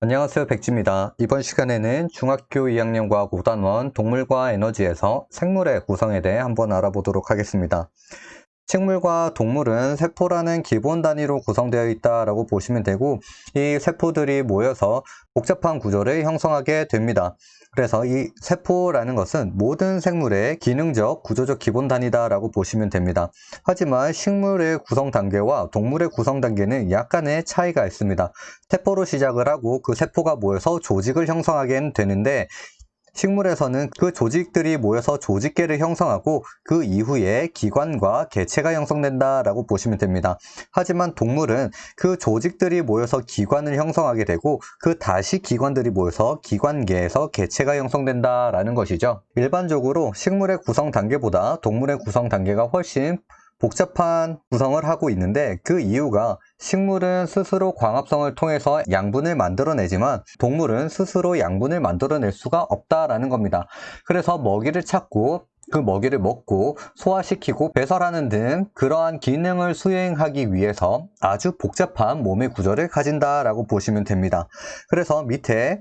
안녕하세요 백지입니다. 이번 시간에는 중학교 2학년 과학 5단원 동물과 에너지에서 생물의 구성에 대해 한번 알아보도록 하겠습니다. 식물과 동물은 세포라는 기본 단위로 구성되어 있다라고 보시면 되고 이 세포들이 모여서 복잡한 구조를 형성하게 됩니다. 그래서 이 세포라는 것은 모든 생물의 기능적 구조적 기본 단위다라고 보시면 됩니다. 하지만 식물의 구성 단계와 동물의 구성 단계는 약간의 차이가 있습니다. 세포로 시작을 하고 그 세포가 모여서 조직을 형성하게 되는데 식물에서는 그 조직들이 모여서 조직계를 형성하고 그 이후에 기관과 개체가 형성된다라고 보시면 됩니다. 하지만 동물은 그 조직들이 모여서 기관을 형성하게 되고 그 다시 기관들이 모여서 기관계에서 개체가 형성된다라는 것이죠. 일반적으로 식물의 구성 단계보다 동물의 구성 단계가 훨씬 복잡한 구성을 하고 있는데 그 이유가 식물은 스스로 광합성을 통해서 양분을 만들어내지만 동물은 스스로 양분을 만들어낼 수가 없다라는 겁니다. 그래서 먹이를 찾고 그 먹이를 먹고 소화시키고 배설하는 등 그러한 기능을 수행하기 위해서 아주 복잡한 몸의 구조를 가진다라고 보시면 됩니다. 그래서 밑에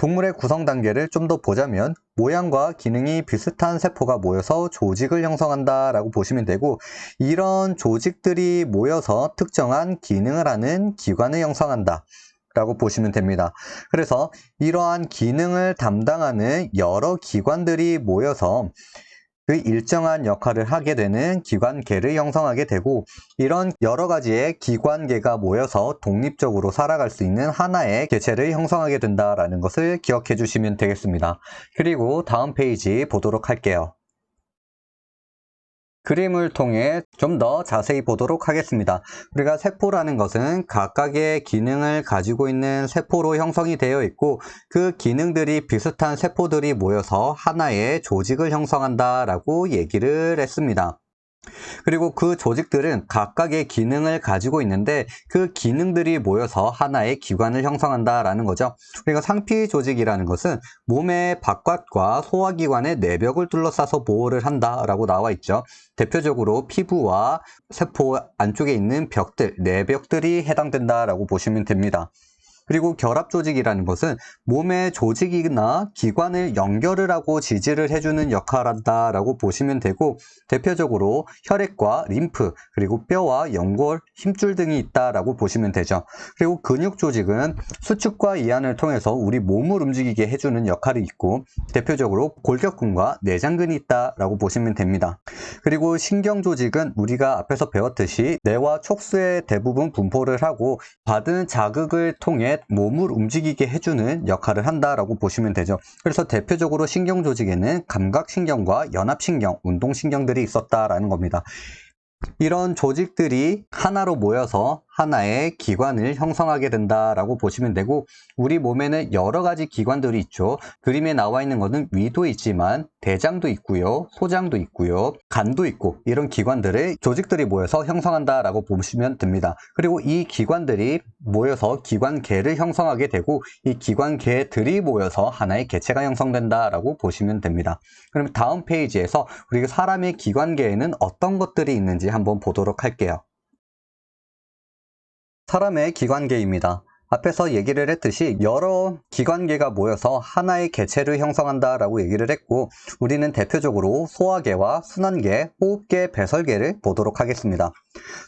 동물의 구성 단계를 좀 더 보자면 모양과 기능이 비슷한 세포가 모여서 조직을 형성한다 라고 보시면 되고 이런 조직들이 모여서 특정한 기능을 하는 기관을 형성한다 라고 보시면 됩니다. 그래서 이러한 기능을 담당하는 여러 기관들이 모여서 그 일정한 역할을 하게 되는 기관계를 형성하게 되고 이런 여러 가지의 기관계가 모여서 독립적으로 살아갈 수 있는 하나의 개체를 형성하게 된다라는 것을 기억해 주시면 되겠습니다. 그리고 다음 페이지 보도록 할게요. 그림을 통해 좀 더 자세히 보도록 하겠습니다. 우리가 세포라는 것은 각각의 기능을 가지고 있는 세포로 형성이 되어 있고 그 기능들이 비슷한 세포들이 모여서 하나의 조직을 형성한다라고 얘기를 했습니다. 그리고 그 조직들은 각각의 기능을 가지고 있는데 그 기능들이 모여서 하나의 기관을 형성한다라는 거죠. 그러니까 상피 조직이라는 것은 몸의 바깥과 소화기관의 내벽을 둘러싸서 보호를 한다라고 나와 있죠. 대표적으로 피부와 세포 안쪽에 있는 벽들, 내벽들이 해당된다라고 보시면 됩니다. 그리고 결합 조직이라는 것은 몸의 조직이나 기관을 연결을 하고 지지를 해주는 역할을 한다라고 보시면 되고 대표적으로 혈액과 림프 그리고 뼈와 연골, 힘줄 등이 있다라고 보시면 되죠. 그리고 근육 조직은 수축과 이완을 통해서 우리 몸을 움직이게 해주는 역할이 있고 대표적으로 골격근과 내장근이 있다라고 보시면 됩니다. 그리고 신경 조직은 우리가 앞에서 배웠듯이 뇌와 촉수의 대부분 분포를 하고 받은 자극을 통해 몸을 움직이게 해주는 역할을 한다라고 보시면 되죠. 그래서 대표적으로 신경 조직에는 감각신경과 연합신경, 운동신경들이 있었다라는 겁니다. 이런 조직들이 하나로 모여서 하나의 기관을 형성하게 된다라고 보시면 되고 우리 몸에는 여러 가지 기관들이 있죠. 그림에 나와 있는 것은 위도 있지만 대장도 있고요. 소장도 있고요. 간도 있고 이런 기관들을 조직들이 모여서 형성한다라고 보시면 됩니다. 그리고 이 기관들이 모여서 기관계를 형성하게 되고 이 기관계들이 모여서 하나의 개체가 형성된다라고 보시면 됩니다. 그럼 다음 페이지에서 우리가 사람의 기관계에는 어떤 것들이 있는지 한번 보도록 할게요. 사람의 기관계입니다. 앞에서 얘기를 했듯이 여러 기관계가 모여서 하나의 개체를 형성한다라고 얘기를 했고 우리는 대표적으로 소화계와 순환계, 호흡계, 배설계를 보도록 하겠습니다.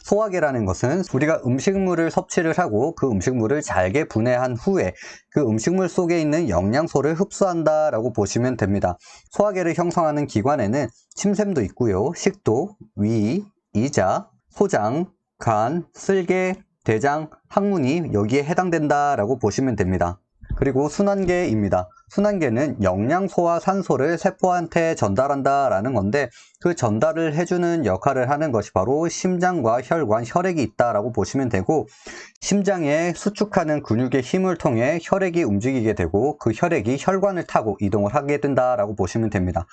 소화계라는 것은 우리가 음식물을 섭취를 하고 그 음식물을 잘게 분해한 후에 그 음식물 속에 있는 영양소를 흡수한다라고 보시면 됩니다. 소화계를 형성하는 기관에는 침샘도 있고요. 식도, 위, 이자, 소장, 간, 쓸개, 대장, 항문이 여기에 해당된다라고 보시면 됩니다. 그리고 순환계입니다. 순환계는 영양소와 산소를 세포한테 전달한다 라는 건데 그 전달을 해주는 역할을 하는 것이 바로 심장과 혈관, 혈액이 있다라고 보시면 되고 심장에 수축하는 근육의 힘을 통해 혈액이 움직이게 되고 그 혈액이 혈관을 타고 이동을 하게 된다라고 보시면 됩니다.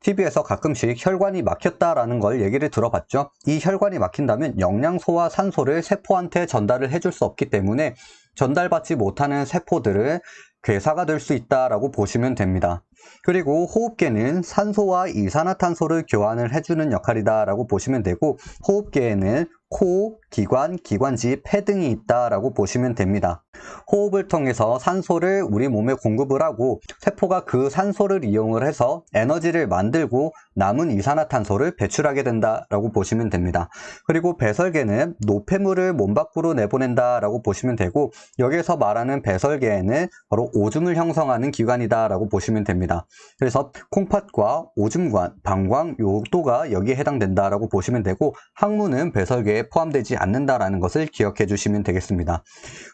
TV에서 가끔씩 혈관이 막혔다라는 걸 얘기를 들어봤죠. 이 혈관이 막힌다면 영양소와 산소를 세포한테 전달을 해줄 수 없기 때문에 전달받지 못하는 세포들을 괴사가 될 수 있다라고 보시면 됩니다. 그리고 호흡계는 산소와 이산화탄소를 교환을 해주는 역할이다라고 보시면 되고 호흡계에는 코, 기관, 기관지, 폐 등이 있다라고 보시면 됩니다. 호흡을 통해서 산소를 우리 몸에 공급을 하고 세포가 그 산소를 이용을 해서 에너지를 만들고 남은 이산화탄소를 배출하게 된다라고 보시면 됩니다. 그리고 배설계는 노폐물을 몸 밖으로 내보낸다라고 보시면 되고 여기서 말하는 배설계에는 바로 오줌을 형성하는 기관이다라고 보시면 됩니다. 그래서 콩팥과 오줌관, 방광 요도가 여기에 해당된다라고 보시면 되고 항문은 배설계에 포함되지 않는다라는 것을 기억해 주시면 되겠습니다.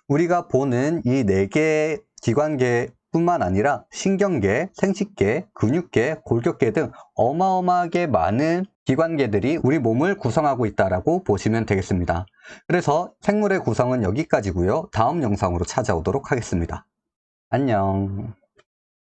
우리가 보는 이 네 개의 기관계 뿐만 아니라 신경계, 생식계, 근육계, 골격계 등 어마어마하게 많은 기관계들이 우리 몸을 구성하고 있다라고 보시면 되겠습니다. 그래서 생물의 구성은 여기까지고요. 다음 영상으로 찾아오도록 하겠습니다. 안녕.